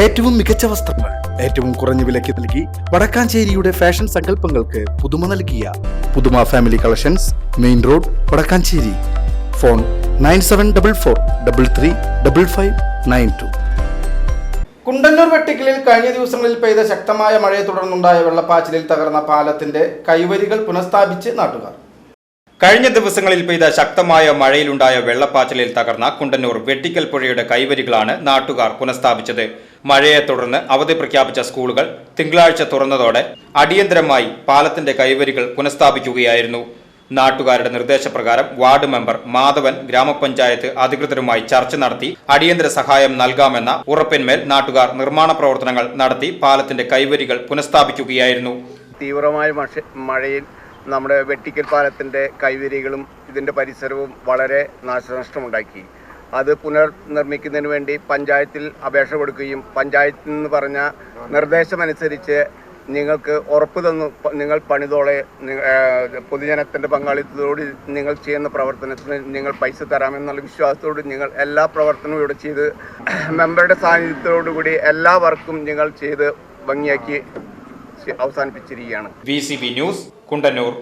ഏറ്റവും മികച്ച വസ്ത്രങ്ങൾ ഏറ്റവും കുറഞ്ഞ വിലയ്ക്ക് നൽകി വടക്കാഞ്ചേരിയുടെ ഫാഷൻ സങ്കല്പങ്ങൾക്ക് പുതുമ നൽകിയ പുതുമ family collections main road Vadakkanchery. Phone nine seven double four double three double five nine two. Kundannur വെട്ടിക്കലിൽ കഴിഞ്ഞ ദിവസങ്ങളിൽ പെയ്ത ശക്തമായ മഴയെ തുടർന്നുണ്ടായ വെള്ളപ്പാച്ചിലിൽ തകർന്ന പാലത്തിന്റെ കൈവരികൾ പുനഃസ്ഥാപിച്ച് നാട്ടുകാർ. കഴിഞ്ഞ ദിവസങ്ങളിൽ പെയ്ത ശക്തമായ മഴയിലുണ്ടായ വെള്ളപ്പാച്ചിലിൽ തകർന്ന കുണ്ടന്നൂർ വെട്ടിക്കൽ പുഴയുടെ കൈവരികളാണ് നാട്ടുകാർ പുനഃസ്ഥാപിച്ചത്. മഴയെ തുടർന്ന് അവധി പ്രഖ്യാപിച്ച സ്കൂളുകൾ തിങ്കളാഴ്ച തുറന്നതോടെ അടിയന്തരമായി പാലത്തിന്റെ കൈവരികൾ പുനഃസ്ഥാപിക്കുകയായിരുന്നു. നാട്ടുകാരുടെ നിർദ്ദേശപ്രകാരം വാർഡ് മെമ്പർ മാധവൻ ഗ്രാമപഞ്ചായത്ത് അധികൃതരുമായി ചർച്ച നടത്തി അടിയന്തര സഹായം നൽകാമെന്ന ഉറപ്പിന്മേൽ നാട്ടുകാർ നിർമ്മാണ പ്രവർത്തനങ്ങൾ നടത്തി പാലത്തിന്റെ കൈവരികൾ പുനഃസ്ഥാപിക്കുകയായിരുന്നു. തീവ്രമായ മഴയിൽ നമ്മുടെ വെട്ടിക്കൽ പാലത്തിന്റെ കൈവരികളും ഇതിന്റെ പരിസരവും വളരെ നാശനഷ്ടമുണ്ടാക്കി. അത് പുനർനിർമ്മിക്കുന്നതിന് വേണ്ടി പഞ്ചായത്തിൽ അപേക്ഷ കൊടുക്കുകയും പഞ്ചായത്തിൽ നിന്ന് പറഞ്ഞ നിർദ്ദേശമനുസരിച്ച് നിങ്ങൾക്ക് ഉറപ്പ് തന്നു നിങ്ങൾ പണിതോളെ പൊതുജനത്തിന്റെ പങ്കാളിത്തത്തോട് നിങ്ങൾ ചെയ്യുന്ന പ്രവർത്തനത്തിന് നിങ്ങൾ പൈസ തരാമെന്നുള്ള വിശ്വാസത്തോട് നിങ്ങൾ എല്ലാ പ്രവർത്തനവും ഇവിടെ ചെയ്ത് മെമ്പറുടെ സാന്നിധ്യത്തോടുകൂടി എല്ലാ വർക്കും നിങ്ങൾ ചെയ്ത് ഭംഗിയാക്കി അവസാനിപ്പിച്ചിരിക്കുകയാണ്. B news Kundannoor.